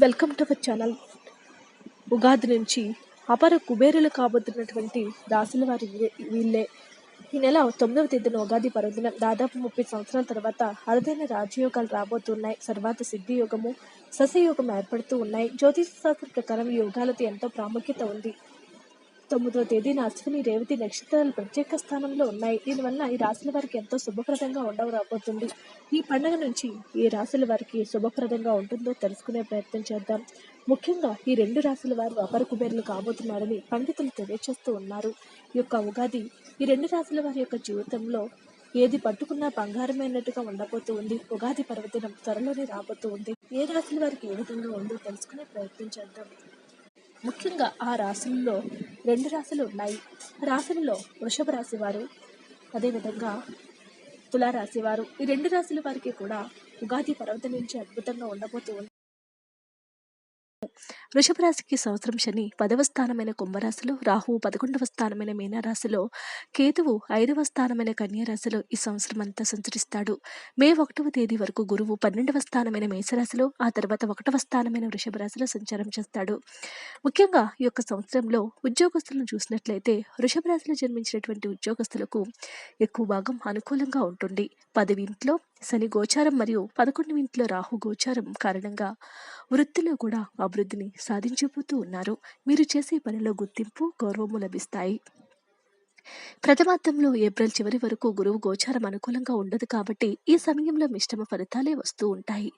Welcome to our channel. Ugadi నుంచి అపర కుబేరులు కాబోతున్నటువంటి దాసుల వారి వీ- వీళ్ళే. ఈ నెల తొమ్మిదవ తేదీన ఉగాది పర్వదినం. దాదాపు ముప్పై సంవత్సరాల తర్వాత అరుదైన రాజయోగాలు రాబోతున్నాయి. తర్వాత సిద్ధి యోగము సస్యయోగం ఏర్పడుతూ ఉన్నాయి. జ్యోతిష శాస్త్రం ప్రకారం ఈ యోగాలతో ఎంతో ప్రాముఖ్యత ఉంది. తొమ్మిదవ తేదీన అశ్విని రేవతి నక్షత్రాలు ప్రత్యేక స్థానంలో ఉన్నాయి. దీనివల్ల ఈ రాశుల వారికి ఎంతో శుభప్రదంగా ఉండవు రాబోతుంది. ఈ పండుగ నుంచి ఏ రాశుల వారికి శుభప్రదంగా ఉంటుందో తెలుసుకునే ప్రయత్నం చేద్దాం. ముఖ్యంగా ఈ రెండు రాశుల వారు అపర కుబేరులు కాబోతున్నారని పండితులు తెలియచేస్తూ ఉన్నారు. ఈ యొక్క ఉగాది ఈ రెండు రాశుల వారి యొక్క జీవితంలో ఏది పట్టుకున్నా బంగారమైనట్టుగా ఉండబోతూ ఉంది. ఉగాది పర్వదినం త్వరలోనే రాబోతూ ఉంది. ఏ రాశుల వారికి ఏ విధంగా ఉందో తెలుసుకునే ప్రయత్నం చేద్దాం. ముఖ్యంగా ఆ రాశుల్లో రెండు రాశులు ఉన్నాయి. రాశుల్లో వృషభ రాశి వారు అదేవిధంగా తులారాశి వారు. ఈ రెండు రాశుల వారికి కూడా ఉగాది పర్వతం నుంచి అద్భుతంగా ఉండబోతూ ఉంది. వృషభరాశికి సంవత్సరం శని పదవ స్థానమైన కుంభరాశిలో రాహువు పదకొండవ స్థానమైన మీనరాశిలో కేతువు ఐదవ స్థానమైన కన్యారాశిలో ఈ సంవత్సరం అంతా సంచరిస్తాడు. మే ఒకటవ తేదీ వరకు గురువు పన్నెండవ స్థానమైన మేషరాశిలో ఆ తర్వాత ఒకటవ స్థానమైన వృషభ రాశిలో సంచారం చేస్తాడు. ముఖ్యంగా ఈ యొక్క సంవత్సరంలో ఉద్యోగస్తులను చూసినట్లయితే వృషభ రాశిలో జన్మించినటువంటి ఉద్యోగస్తులకు ఎక్కువ భాగం అనుకూలంగా ఉంటుంది. పదవి ఇంట్లో శని గోచారం మరియు పదకొండు ఇంట్లో రాహు గోచారం కారణంగా వృత్తిలో కూడా అభివృద్ధిని సాధించబోతూ ఉన్నారు. మీరు చేసే పనిలో గుర్తింపు గౌరవము లభిస్తాయి. ప్రథమార్థంలో ఏప్రిల్ చివరి వరకు గురువు గోచారం అనుకూలంగా ఉండదు కాబట్టి ఈ సమయంలో మిశ్రమ ఫలితాలే వస్తూ ఉంటాయి.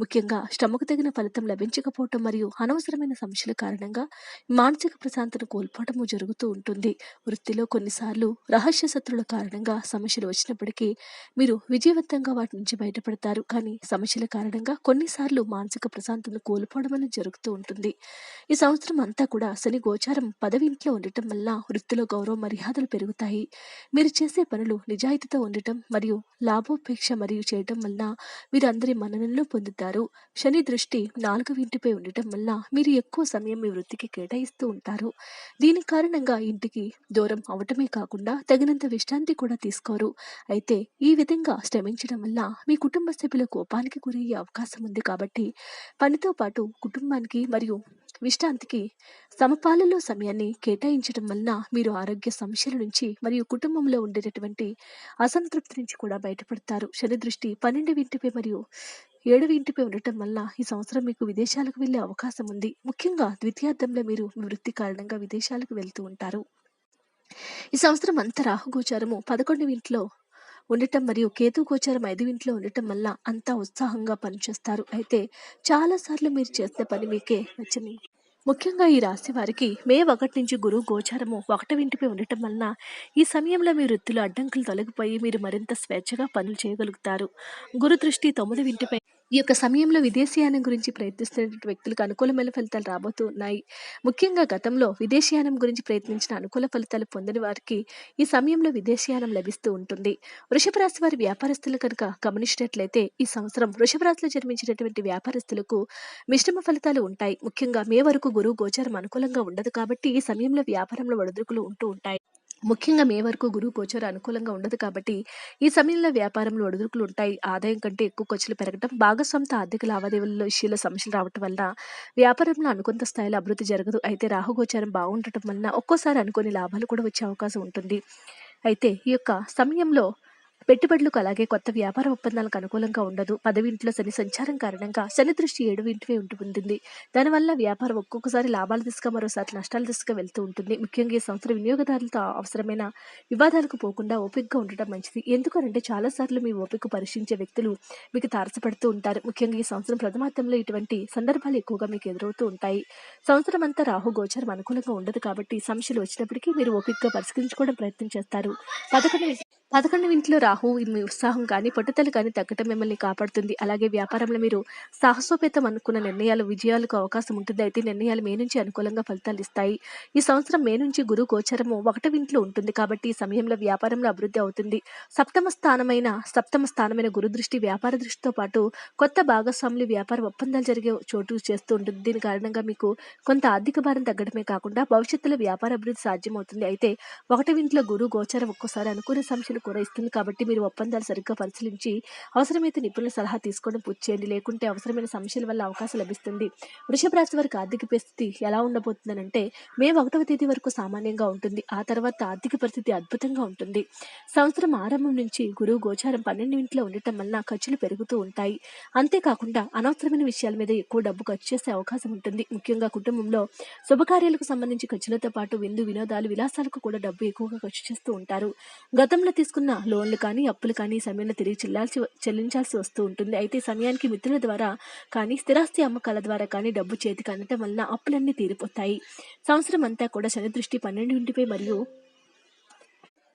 ముఖ్యంగా శ్రమకు తగిన ఫలితం లభించకపోవటం మరియు అనవసరమైన సమస్యల కారణంగా మానసిక ప్రశాంతను కోల్పోవటము జరుగుతూ ఉంటుంది. వృత్తిలో కొన్నిసార్లు రహస్య శత్రుల కారణంగా సమస్యలు వచ్చినప్పటికీ మీరు విజయవంతంగా వాటి నుంచి బయటపడతారు. కానీ సమస్యల కారణంగా కొన్నిసార్లు మానసిక ప్రశాంతతను కోల్పోవడం అనేది జరుగుతూ ఉంటుంది. ఈ సంవత్సరం అంతా కూడా శని గోచారం పదవి ఇంట్లో ఉండటం వల్ల వృత్తిలో గౌరవ మర్యాదలు పెరుగుతాయి. మీరు చేసే పనులు నిజాయితీతో ఉండటం మరియు లాభోపేక్ష మరియు చేయటం వల్ల మీరు అందరి మన్ననలను పొందుతారు. శని దృష్టి నాలుగు ఇంటిపై ఉండటం వల్ల మీరు ఎక్కువ సమయం మీ వృత్తికి కేటాయిస్తూ ఉంటారు. దీని కారణంగా ఇంటికి దూరం అవటమే కాకుండా తగినంత విశ్రాంతి కూడా తీసుకోరు. అయితే ఈ విధంగా శ్రమించడం వల్ల మీ కుటుంబ సభ్యుల కోపానికి గురయ్యే అవకాశం ఉంది కాబట్టి పనితో పాటు కుటుంబానికి మరియు విశ్రాంతికి సమపాలలో సమయాన్ని కేటాయించడం వలన మీరు ఆరోగ్య సమస్యల నుంచి మరియు కుటుంబంలో ఉండేటటువంటి అసంతృప్తి నుంచి కూడా బయటపడతారు. శని దృష్టి పన్నెండు ఇంటిపై మరియు ఏడవ ఇంటిపై ఉండటం వల్ల ఈ సంవత్సరం మీకు విదేశాలకు వెళ్ళే అవకాశం ఉంది. ముఖ్యంగా ద్వితీయార్థంలో మీరు మీ వృత్తి కారణంగా విదేశాలకు వెళ్తూ ఉంటారు. ఈ సంవత్సరం అంతా రాహుగోచారము పదకొండు ఇంట్లో ఉండటం మరియు కేతు గోచారం ఐదు ఇంట్లో ఉండటం వల్ల అంతా ఉత్సాహంగా పనిచేస్తారు. అయితే చాలాసార్లు మీరు చేసే పని మీకే నచ్చని ముఖ్యంగా ఈ రాశి వారికి మే ఒకటి నుంచి గురువు గోచారము ఒకటి ఇంటిపై ఉండటం వలన ఈ సమయంలో మీ వృత్తిలో అడ్డంకులు తొలగిపోయి మీరు మరింత స్వేచ్ఛగా పనులు చేయగలుగుతారు. గురు దృష్టి తొమ్మిది ఇంటిపై ఈ యొక్క సమయంలో విదేశీయానం గురించి ప్రయత్నిస్తున్న వ్యక్తులకు అనుకూలమైన ఫలితాలు రాబోతూ ఉన్నాయి. ముఖ్యంగా గతంలో విదేశీయానం గురించి ప్రయత్నించిన అనుకూల ఫలితాలు పొందని వారికి ఈ సమయంలో విదేశీయానం లభిస్తూ ఉంటుంది. వృషభ రాశి వారి వ్యాపారస్తులు కనుక గమనించినట్లయితే ఈ సంవత్సరం వృషభ రాశిలో జన్మించినటువంటి వ్యాపారస్తులకు మిశ్రమ ఫలితాలు ఉంటాయి. ముఖ్యంగా మే వరకు గురువు గోచారం అనుకూలంగా ఉండదు కాబట్టి ఈ సమయంలో వ్యాపారంలో ఒడిదుడుకులు ఉంటూ ఉంటాయి. ముఖ్యంగా మే వరకు గురువు గోచారం అనుకూలంగా ఉండదు కాబట్టి ఈ సమయంలో వ్యాపారంలో ఒడిదుడుకులు ఉంటాయి. ఆదాయం కంటే ఎక్కువ ఖర్చులు పెరగడం భాగస్వామితో ఆర్థిక లావాదేవీలలో విషయంలో సమస్యలు రావటం వలన వ్యాపారంలో అనుకున్న స్థాయిలో అభివృద్ధి జరగదు. అయితే రాహుగోచారం బాగుండటం వలన ఒక్కోసారి అనుకోని లాభాలు కూడా వచ్చే అవకాశం ఉంటుంది. అయితే ఈ యొక్క సమయంలో పెట్టుబడులకు అలాగే కొత్త వ్యాపార ఒప్పందాలకు అనుకూలంగా ఉండదు. పదవి ఇంట్లో శని సంచారం కారణంగా శని దృష్టి ఏడు ఇంటివే ఉంటుంది. దానివల్ల వ్యాపారం ఒక్కొక్కసారి లాభాల దిశగా మరోసారి నష్టాల దిశగా వెళ్తూ ఉంటుంది. ముఖ్యంగా ఈ సంవత్సరం వినియోగదారులతో అవసరమైన వివాదాలకు పోకుండా ఓపికగా ఉండటం మంచిది. ఎందుకంటే చాలాసార్లు మీ ఓపిక పరీక్షించే వ్యక్తులు మీకు తారసపడుతూ ఉంటారు. ముఖ్యంగా ఈ సంవత్సరం ప్రథమార్థంలో ఇటువంటి సందర్భాలు ఎక్కువగా మీకు ఎదురవుతూ ఉంటాయి. సంవత్సరం అంతా రాహు గోచరం అనుకూలంగా ఉండదు కాబట్టి సమస్యలు వచ్చినప్పటికీ మీరు ఓపికగా పరిష్కరించుకోవడం ప్రయత్నం చేస్తారు. పదకొండు పదకొండు ఇంట్లో రాహు మీ ఉత్సాహం కానీ పట్టుదల కానీ తగ్గటం మిమ్మల్ని కాపాడుతుంది. అలాగే వ్యాపారంలో మీరు సాహసోపేతం అనుకున్న నిర్ణయాలు విజయాలకు అవకాశం ఉంటుంది. అయితే నిర్ణయాలు మే నుంచి అనుకూలంగా ఫలితాలు ఇస్తాయి. ఈ సంవత్సరం మే నుంచి గురు గోచరము ఒకటి ఇంట్లో ఉంటుంది కాబట్టి ఈ సమయంలో వ్యాపారంలో అభివృద్ధి అవుతుంది. సప్తమ స్థానమైన సప్తమ స్థానమైన గురు దృష్టి వ్యాపార దృష్టితో పాటు కొత్త భాగస్వాములు వ్యాపార ఒప్పందాలు జరిగే చోటు చేస్తూ ఉంటుంది. దీని కారణంగా మీకు కొంత ఆర్థిక భారం తగ్గడమే కాకుండా భవిష్యత్తులో వ్యాపార అభివృద్ధి సాధ్యమవుతుంది. అయితే ఒకటి ఇంట్లో గురు గోచరం ఒక్కోసారి అనుకూల సమస్యలు కూడా ఇస్తుంది. కాబట్టి మీరు ఒప్పందాలు సరిగ్గా పరిశీలించి అవసరమైతే నిపుణుల సలహా తీసుకోవడం పూర్తి చేయండి. లేకుంటే అవసరమైన సమస్యల వల్ల అవకాశం లభిస్తుంది. వృషభ రాశి వారికి ఆర్థిక పరిస్థితి ఎలా ఉండబోతుందనంటే మే ఒకటవ తేదీ వరకు సామాన్యంగా ఉంటుంది. ఆ తర్వాత ఆర్థిక పరిస్థితి అద్భుతంగా ఉంటుంది. సంవత్సరం ఆరంభం నుంచి గురువు గోచారం పన్నెండు ఇంట్లో ఉండటం వలన ఖర్చులు పెరుగుతూ ఉంటాయి. అంతేకాకుండా అనవసరమైన విషయాల మీద ఎక్కువ డబ్బు ఖర్చు చేసే అవకాశం ఉంటుంది. ముఖ్యంగా కుటుంబంలో శుభకార్యాలకు సంబంధించి ఖర్చులతో పాటు విందు వినోదాలు విలాసాలకు కూడా డబ్బు ఎక్కువగా ఖర్చు చేస్తూ ఉంటారు. గతంలో తీసుకున్న లోన్లు కానీ అప్పులు కానీ సమయంలో తిరిగి చెల్లాల్సి చెల్లించాల్సి వస్తూ ఉంటుంది. అయితే సమయానికి మిత్రుల ద్వారా కానీ స్థిరాస్తి అమ్మకాల ద్వారా కానీ డబ్బు చేతికి అందటం వలన అప్పులన్నీ తీరిపోతాయి. సంవత్సరం అంతా కూడా శని దృష్టి పన్నెండింటిపై మరియు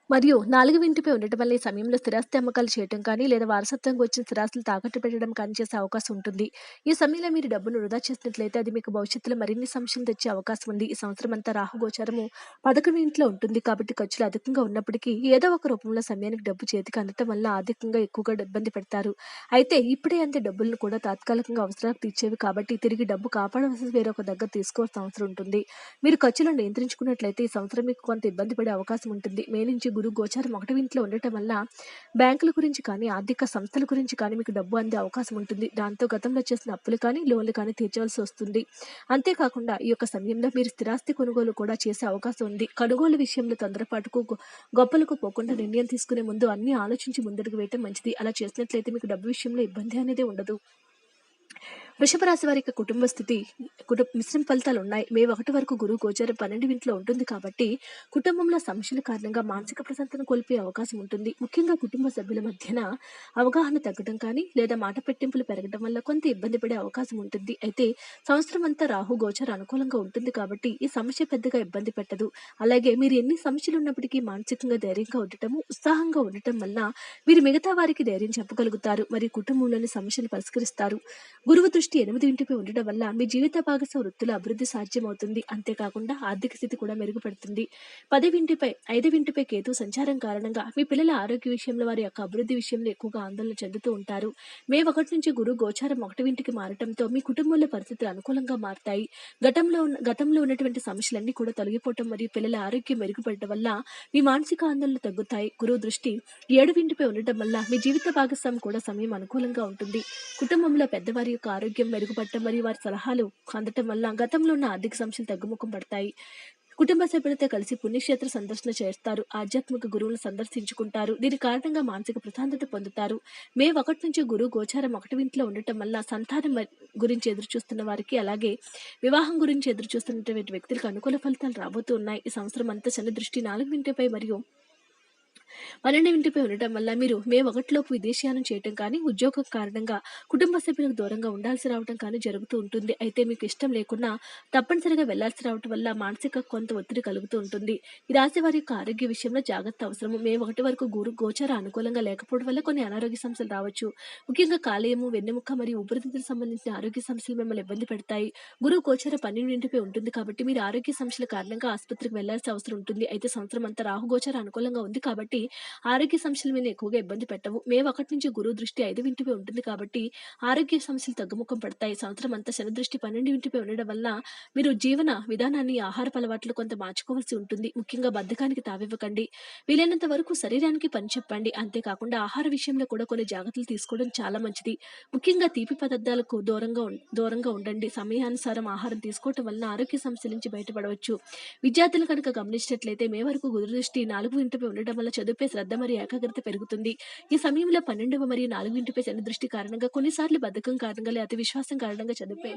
మరియు నాలుగు ఇంటిపై ఉండటం వల్ల ఈ సమయంలో స్థిరాస్తి అమ్మకాలు చేయటం కానీ లేదా వారసత్వంగా వచ్చిన స్థిరాస్తులు తాకట్టు పెట్టడం కానీ చేసే అవకాశం ఉంటుంది. ఈ సమయంలో మీరు డబ్బును వృధా చేసినట్లయితే అది మీకు భవిష్యత్తులో మరిన్ని సమస్యలు తెచ్చే అవకాశం ఉంది. ఈ సంవత్సరం అంతా రాహుగోచారము పదకొండు ఇంట్లో ఉంటుంది కాబట్టి ఖర్చులు అధికంగా ఉన్నప్పటికీ ఏదో ఒక రూపంలో సమయానికి డబ్బు చేతికి అందటం వల్ల ఆర్థికంగా ఎక్కువగా ఇబ్బంది పెడతారు. అయితే ఇప్పుడే అంతే డబ్బులను కూడా తాత్కాలికంగా అవసరాలకు తీర్చేవి కాబట్టి తిరిగి డబ్బు కాపాడవలసి వేరొక దగ్గర తీసుకోవాల్సిన అవసరం ఉంటుంది. మీరు ఖర్చులను నియంత్రించుకున్నట్లయితే ఈ సంవత్సరం మీకు కొంత ఇబ్బంది పడే అవకాశం ఉంటుంది. మే నుంచి గురు గోచారం ఒకటి ఇంట్లో ఉండటం వల్ల బ్యాంకుల గురించి కానీ ఆర్థిక సంస్థల గురించి కానీ మీకు డబ్బు అందే అవకాశం ఉంటుంది. దాంతో గతంలో చేసిన అప్పులు కానీ లోన్లు కానీ తీర్చవలసి వస్తుంది. అంతేకాకుండా ఈ యొక్క సమయంలో మీరు స్థిరాస్తి కొనుగోలు కూడా చేసే అవకాశం ఉంది. కొనుగోలు విషయంలో తొందరపాటుకు గొ- గొప్పలకు పోకుండా నిర్ణయం తీసుకునే ముందు అన్ని ఆలోచించి ముందడుగు వేయటం మంచిది. అలా చేసినట్లయితే మీకు డబ్బు విషయంలో ఇబ్బంది అనేది ఉండదు. వృషభ రాశి వారికి కుటుంబ స్థితి కుటుంబ మిశ్రమ ఫలితాలు ఉన్నాయి. మే ఒకటి వరకు గురువు గోచారం పన్నెండు ఇంట్లో ఉంటుంది కాబట్టి కుటుంబంలో సమస్యల కారణంగా మానసిక ప్రశాంతను కోల్పోయే అవకాశం ఉంటుంది. ముఖ్యంగా కుటుంబ సభ్యుల మధ్యన అవగాహన తగ్గడం కానీ లేదా మాట పెట్టింపులు పెరగడం వల్ల కొంత ఇబ్బంది పడే అవకాశం ఉంటుంది. అయితే సంవత్సరం అంతా రాహు గోచర అనుకూలంగా ఉంటుంది కాబట్టి ఈ సమస్య పెద్దగా ఇబ్బంది పెట్టదు. అలాగే మీరు ఎన్ని సమస్యలు ఉన్నప్పటికీ మానసికంగా ధైర్యంగా ఉండటము ఉత్సాహంగా ఉండటం వల్ల మీరు మిగతా వారికి ధైర్యం చెప్పగలుగుతారు. మరియు కుటుంబంలోని సమస్యలు పరిష్కరిస్తారు. గురువు దృష్టి ఎనిమిది ఇంటిపై ఉండడం వల్ల మీ జీవిత భాగస్వామి వృత్తుల అభివృద్ధి సాధ్యమవుతుంది. అంతేకాకుండా ఆర్థిక స్థితి కూడా మెరుగుపడుతుంది. పదవింటిపై ఐదవింటిపై కేతు సంచారం కారణంగా మీ పిల్లల ఆరోగ్య విషయంలో వారి యొక్క అభివృద్ధి విషయంలో ఎక్కువగా ఆందోళన చెందుతూ ఉంటారు. మే ఒకటి నుంచి గురువు గోచారం ఒకటింటికి మారటంతో మీ కుటుంబంలో పరిస్థితులు అనుకూలంగా మారుతాయి. గతంలో ఉన్న గతంలో ఉన్నటువంటి సమస్యలన్నీ కూడా తొలగిపోవటం మరియు పిల్లల ఆరోగ్యం మెరుగుపడటం వల్ల మీ మానసిక ఆందోళనలు తగ్గుతాయి. గురువు దృష్టి ఏడు ఇంటిపై ఉండటం వల్ల మీ జీవిత భాగస్వామి కూడా సమయం అనుకూలంగా ఉంటుంది. కుటుంబంలో పెద్దవారి యొక్క ఆరోగ్యం మెరుగుపడటం మరియు వారి సలహాలు అందటం వల్ల గతంలో ఉన్న ఆర్థిక సమస్యలు తగ్గుముఖం పడతాయి. కుటుంబ సభ్యులతో కలిసి పుణ్యక్షేత్ర సందర్శన చేస్తారు. ఆధ్యాత్మిక గురువులను సందర్శించుకుంటారు. దీని కారణంగా మానసిక ప్రశాంతత పొందుతారు. మే ఒకటి నుంచి గురువు గోచారం ఒకటి ఇంట్లో ఉండటం వల్ల సంతానం గురించి ఎదురు చూస్తున్న వారికి అలాగే వివాహం గురించి ఎదురు చూస్తున్నటువంటి వ్యక్తులకు అనుకూల ఫలితాలు రాబోతున్నాయి ఈ సంవత్సరం అంతా శని దృష్టి నాలుగు ఇంటిపై మరియు పన్నెండు ఇంటిపై ఉండటం వల్ల మీరు మే ఒకటిలోపు విదేశీయానం చేయటం కానీ ఉద్యోగం కారణంగా కుటుంబ సభ్యులకు దూరంగా ఉండాల్సి రావడం కానీ జరుగుతూ ఉంటుంది. అయితే మీకు ఇష్టం లేకున్నా తప్పనిసరిగా వెళ్ళాల్సి రావటం వల్ల మానసిక కొంత ఒత్తిడి కలుగుతూ ఉంటుంది. ఈ రాశి వారి యొక్క ఆరోగ్య విషయంలో జాగ్రత్త అవసరం మే ఒకటి వరకు గురు గోచర అనుకూలంగా లేకపోవడం వల్ల కొన్ని అనారోగ్య సమస్యలు రావచ్చు. ముఖ్యంగా కాలేయము వెన్నెముక మరియు ఊపిరితిత్తులకు సంబంధించిన ఆరోగ్య సమస్యలు మిమ్మల్ని ఇబ్బంది పెడతాయి. గురువు గోచర పన్నెండింటిపై ఉంటుంది కాబట్టి మీరు ఆరోగ్య సమస్యల కారణంగా ఆసుపత్రికి వెళ్ళాల్సిన అవసరం ఉంటుంది. అయితే సంవత్సరం అంతా రాహు గోచర అనుకూలంగా ఉంది కాబట్టి ఆరోగ్య సమస్యల మీద ఎక్కువగా ఇబ్బంది పెట్టవు. మే ఒకటి నుంచి గురువు దృష్టి ఐదు వింటిపై ఉంటుంది కాబట్టి ఆరోగ్య సమస్యలు తగ్గుముఖం పడతాయి. సంవత్సరం అంతా శని దృష్టి పన్నెండు వింటిపై ఉండడం వల్ల మీరు జీవన విధానాన్ని ఆహార అలవాట్లు కొంత మార్చుకోవాల్సి ఉంటుంది. ముఖ్యంగా బద్ధకానికి తావివ్వకండి. వీలైనంత వరకు శరీరానికి పని చెప్పండి. అంతేకాకుండా ఆహార విషయంలో కూడా కొన్ని జాగ్రత్తలు తీసుకోవడం చాలా మంచిది. ముఖ్యంగా తీపి పదార్థాలకు దూరంగా దూరంగా ఉండండి. సమయానుసారం ఆహారం తీసుకోవటం వలన ఆరోగ్య సమస్యల నుంచి బయటపడవచ్చు. విద్యార్థులు కనుక గమనించినట్లయితే మే వరకు గురుదృష్టి నాలుగు ఇంటిపై ఉండడం వల్ల చదువుపై శ్రద్ధ మరియు ఏకాగ్రత పెరుగుతుంది. ఈ సమయంలో పన్నెండవ మరియు నాలుగు ఇంటిపై శని దృష్టి కారణంగా కొన్నిసార్లు బద్ధకం కారణంగా లేదా అతి విశ్వాసం కారణంగా చదువుపై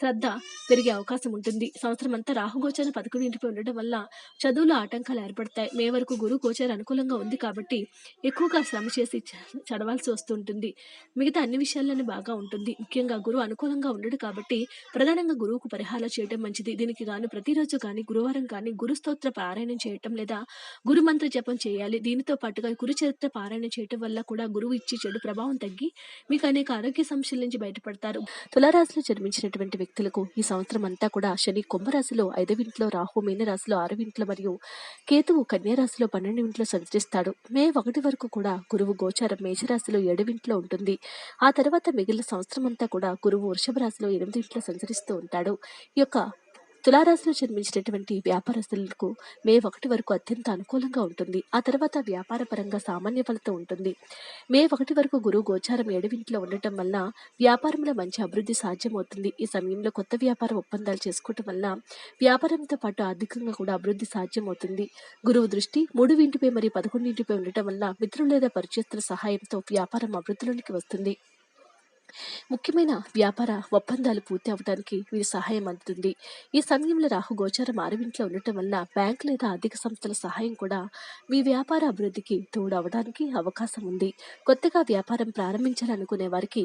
శ్రద్ధ పెరిగే అవకాశం ఉంటుంది. సంవత్సరం అంతా రాహుగోచారం పదకొండు ఇంటిపై ఉండడం వల్ల చదువులో ఆటంకాలు ఏర్పడతాయి. మే వరకు గురు గోచారం అనుకూలంగా ఉంది కాబట్టి ఎక్కువగా శ్రమ చేసి చ- చదవాల్సి వస్తుంటుంది. మిగతా అన్ని విషయాల్లోనే బాగా ఉంటుంది. ముఖ్యంగా గురువు అనుకూలంగా ఉండడు కాబట్టి ప్రధానంగా గురువుకు పరిహారాలు చేయడం మంచిది. దీనికి గాను ప్రతిరోజు కానీ గురువారం కానీ గురు స్తోత్ర పారాయణం చేయటం లేదా గురు మంత్ర జపం చేయాలి. దీనితో పాటుగా కురుచరిత్ర పారాయణ పారాయణం చేయటం వల్ల కూడా గురువు ఇచ్చి చెడు ప్రభావం తగ్గి మీకు అనేక ఆరోగ్య సమస్యల నుంచి బయటపడతారు. తులారాశిలో జన్మించినటువంటి వ్యక్తులకు ఈ సంవత్సరం అంతా కూడా శని కుంభరాశిలో ఐదవింట్లో రాహు మీనరాశిలో ఆరవింట్లో మరియు కేతువు కన్యారాశిలో పన్నెండు ఇంట్లో సంచరిస్తాడు. మే ఒకటి వరకు కూడా గురువు గోచారం మేషరాశిలో ఏడవింట్లో ఉంటుంది. ఆ తర్వాత మిగిలిన సంవత్సరం అంతా కూడా గురువు వృషభ రాశిలో ఎనిమిది ఇంట్లో సంచరిస్తూ ఉంటాడు. ఈ యొక్క తులారాశిలో జన్మించినటువంటి వ్యాపారస్తులకు మే ఒకటి వరకు అత్యంత అనుకూలంగా ఉంటుంది. ఆ తర్వాత వ్యాపార పరంగా సామాన్య ఫలితం ఉంటుంది. మే ఒకటి వరకు గురువు గోచారం ఏడవింట్లో ఉండటం వల్ల వ్యాపారంలో మంచి అభివృద్ధి సాధ్యమవుతుంది. ఈ సమయంలో కొత్త వ్యాపార ఒప్పందాలు చేసుకోవటం వల్ల వ్యాపారంతో పాటు ఆర్థికంగా కూడా అభివృద్ధి సాధ్యమవుతుంది. గురువు దృష్టి మూడు ఇంటిపై మరియు పదకొండింటిపై ఉండటం వల్ల మిత్రులు లేదా పరిచయస్తుల సహాయంతో వ్యాపారం అభివృద్ధిలోనికి వస్తుంది. ముఖ్యమైన వ్యాపార ఒప్పందాలు పూర్తి అవడానికి వీరి సహాయం అందుతుంది. ఈ సమయంలో రాహు గోచారం ఆరవింట్లో ఉండటం వల్ల బ్యాంక్ లేదా ఆర్థిక సంస్థల సహాయం కూడా మీ వ్యాపార అభివృద్ధికి తోడు అవడానికి అవకాశం ఉంది. కొత్తగా వ్యాపారం ప్రారంభించాలనుకునే వారికి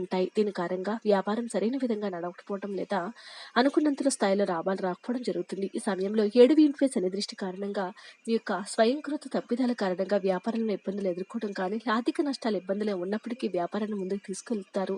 ఉంటాయి. దీని కారణంగా వ్యాపారం సరైన విధంగా నడవకపోవడం లేదా అనుకున్నంతలో స్థాయిలో లాభాలు రాకపోవడం జరుగుతుంది. ఈ సమయంలో ఏడు వీంట్వే అనే దృష్టి కారణంగా మీ యొక్క స్వయంకృత తప్పిదాల కారణంగా వ్యాపారంలో ఇబ్బందులు ఎదుర్కోవడం కానీ ఆర్థిక నష్టాలు ఇబ్బందులు ఉన్నప్పటికీ వ్యాపారాన్ని ముందుకు తీసుకెళ్తారు.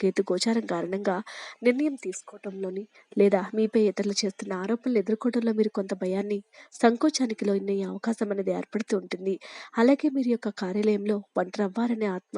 కేతు గోచారం కారణంగా నిర్ణయం తీసుకోవటంలోని లేదా మీపై ఇతరులు చేస్తున్న ఆరోపణలు ఎదుర్కోవడంలో మీరు కొంత భయాన్ని సంకోచానికి లోనయ్యే అవకాశం అనేది ఏర్పడుతూ ఉంటుంది. అలాగే మీరు యొక్క కార్యాలయంలో ఒంటరవ్వారనే ఆత్మ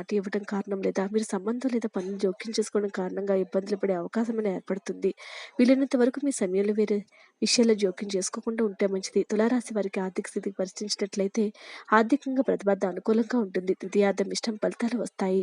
మాట ఇవ్వడం కారణం లేదా మీరు సంబంధం లేదా పనులు జోక్యం చేసుకోవడం కారణంగా ఇబ్బందులు పడే అవకాశం అనేది ఏర్పడుతుంది. వీలైనంత వరకు మీ సమయంలో వేరే విషయాల్లో జోక్యం చేసుకోకుండా ఉంటే మంచిది. తులారాశి వారికి ఆర్థిక స్థితికి పరిశీలించినట్లయితే ఆర్థికంగా ప్రతిపాద అనుకూలంగా ఉంటుంది. ద్వితీయార్థం ఇష్టం ఫలితాలు వస్తాయి.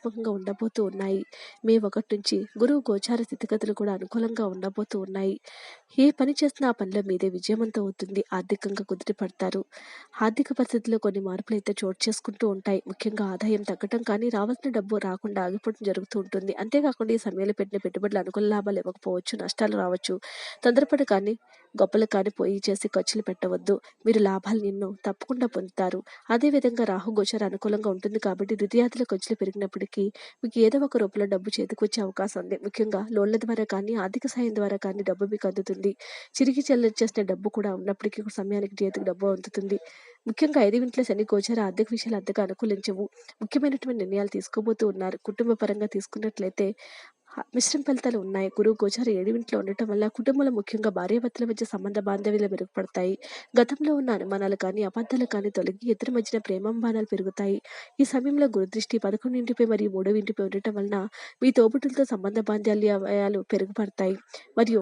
ఆలోచనాత్మకంగా ఉండబోతూ ఉన్నాయి. మే ఒకటి నుంచి గురువు గోచార స్థితిగతులు కూడా అనుకూలంగా ఉండబోతూ ఉన్నాయి. ఏ పని చేసినా ఆ పనిలో మీదే విజయవంతం అవుతుంది. ఆర్థికంగా కుదిరి పడతారు ఆర్థిక పరిస్థితుల్లో కొన్ని మార్పులు అయితే చోటు చేసుకుంటూ ఉంటాయి. ముఖ్యంగా ఆదాయం తగ్గటం కానీ రావాల్సిన డబ్బు రాకుండా ఆగిపోవడం జరుగుతూ ఉంటుంది. అంతేకాకుండా ఈ సమయంలో పెట్టిన పెట్టుబడులు అనుకూల లాభాలు ఇవ్వకపోవచ్చు నష్టాలు రావచ్చు. తొందరపడి కానీ గొప్పలు కాని పోయి చేసి ఖర్చులు పెట్టవద్దు. మీరు లాభాలు ఎన్నో తప్పకుండా పొందుతారు. అదేవిధంగా రాహు గోచర అనుకూలంగా ఉంటుంది కాబట్టి ద్వితీయాదుల ఖర్చులు పెరిగినప్పటికీ మీకు ఏదో ఒక రూపంలో డబ్బు చేతికి వచ్చే అవకాశం ఉంది. ముఖ్యంగా లోన్ల ద్వారా కానీ ఆర్థిక సాయం ద్వారా కానీ డబ్బు మీకు అందుతుంది. చిరిగి చెల్లించేసిన డబ్బు కూడా ఉన్నప్పటికీ సమయానికి చేతికి డబ్బు అందుతుంది. ముఖ్యంగా ఐదు ఇంట్లో శని గోచర ఆర్థిక విషయాలు అంతగా అనుకూలించవు. ముఖ్యమైనటువంటి నిర్ణయాలు తీసుకోబోతూ ఉన్నారు. కుటుంబ పరంగా తీసుకున్నట్లయితే మిశ్రమ ఫలితాలు ఉన్నాయి. గురువు గోచార ఏడింట్లో ఉండటం వల్ల కుటుంబంలో ముఖ్యంగా భార్యాభర్తల మధ్య సంబంధ బాంధవ్యాలు మెరుగుపడతాయి. గతంలో ఉన్న అనుమానాలు కానీ అబద్ధాలు కానీ తొలగి ఇద్దరి మధ్యన ప్రేమాభిమానాలు పెరుగుతాయి. ఈ సమయంలో గురుదృష్టి పదకొండింటిపై మరియు మూడవ ఇంటిపై ఉండటం వలన మీ తోబుట్టులతో సంబంధ బాంధవ్యాలు పెరుగుపడతాయి. మరియు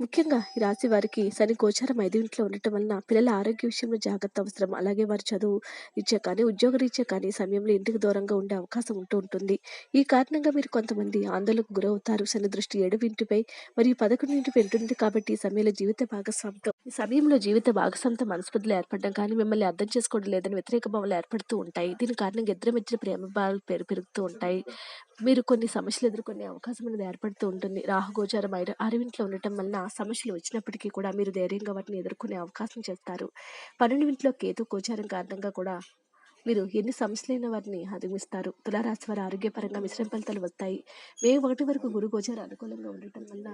ముఖ్యంగా ఈ రాశి వారికి శని గోచారం ఐదు ఇంట్లో ఉండటం వలన పిల్లల ఆరోగ్య విషయంలో జాగ్రత్త అవసరం. అలాగే వారి చదువు రీత్యా కానీ ఉద్యోగ రీత్యా కానీ సమయంలో ఇంటికి దూరంగా ఉండే అవకాశం ఉంటూ ఉంటుంది. ఈ కారణంగా మీరు కొంతమంది ఆందోళనకు గురవుతారు. శని దృష్టి ఏడు ఇంటిపై మరియు పదకొండు ఇంటిపై ఉంటుంది కాబట్టి ఈ సమయంలో జీవిత భాగస్వామితో ఈ సమయంలో జీవిత భాగస్వామితో మనస్పర్ధలు ఏర్పడడం కానీ మిమ్మల్ని అర్థం చేసుకోవడం లేదని వ్యతిరేక భావాలు ఏర్పడుతూ ఉంటాయి. దీని కారణంగా ఇద్దరి మధ్య ప్రేమ భావాలు పెరు పెరుగుతూ ఉంటాయి. మీరు కొన్ని సమస్యలు ఎదుర్కొనే అవకాశం అనేది ఏర్పడుతూ ఉంటుంది. రాహుగోచారం ఐదు అరవింట్లో ఉండటం వలన సమస్యలు వచ్చినప్పటికీ కూడా మీరు ధైర్యంగా వాటిని ఎదుర్కొనే అవకాశం చేస్తారు. పన్నెండింట్లో కేతు గోచారం కారణంగా కూడా మీరు ఎన్ని సమస్యలైన వాటిని అధిగమిస్తారు. తులారాశి వారి ఆరోగ్యపరంగా మిశ్రమ ఫలితాలు వస్తాయి. మే ఒకటి వరకు గురు గోచారం అనుకూలంగా ఉండటం వల్ల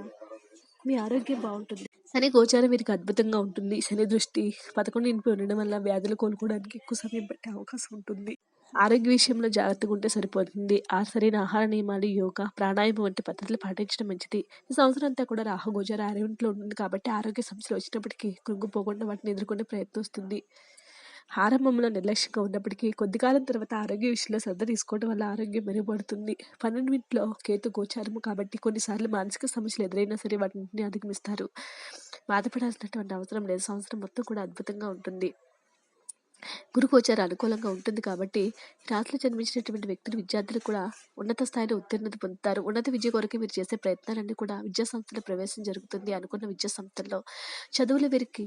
మీ ఆరోగ్యం బాగుంటుంది. శని గోచారం వీరికి అద్భుతంగా ఉంటుంది. శని దృష్టి పదకొండు ఇంటిపై ఉండడం వల్ల వ్యాధులు కోలుకోవడానికి ఎక్కువ సమయం పట్టే అవకాశం ఉంటుంది. ఆరోగ్య విషయంలో జాగ్రత్తగా ఉంటే సరిపోతుంది. ఆ సరైన ఆహార నియమాలు యోగా ప్రాణాయామం వంటి పద్ధతులు పాటించడం మంచిది. ఈ సంవత్సరం అంతా కూడా రాహు గోచార ఆరోగ్యంలో ఉంటుంది కాబట్టి ఆరోగ్య సమస్యలు వచ్చినప్పటికీ కృంగిపోకుండా వాటిని ఎదుర్కొనే ప్రయత్నిస్తుంది ఆరంభంలో నిర్లక్ష్యంగా ఉన్నప్పటికీ కొద్ది కాలం తర్వాత ఆరోగ్య విషయంలో శ్రద్ధ తీసుకోవడం వల్ల ఆరోగ్యం మెరుగుపడుతుంది. పన్నెండింటిలో కేతు గోచారము కాబట్టి కొన్నిసార్లు మానసిక సమస్యలు ఎదురైనా సరే వాటిని అధిగమిస్తారు. బాధపడాల్సినటువంటి అవసరం లేదు. సంవత్సరం మొత్తం కూడా అద్భుతంగా ఉంటుంది. గురు గోచారం అనుకూలంగా ఉంటుంది కాబట్టి రాత్రిలో జన్మించినటువంటి వ్యక్తులు విద్యార్థులు కూడా ఉన్నత స్థాయిలో ఉత్తీర్ణత పొందుతారు. ఉన్నత విద్య కొరకు మీరు చేసే ప్రయత్నాలన్నీ కూడా విద్యా సంస్థలో ప్రవేశం జరుగుతుంది అనుకున్న విద్యా సంస్థల్లో. చదువుల వీరికి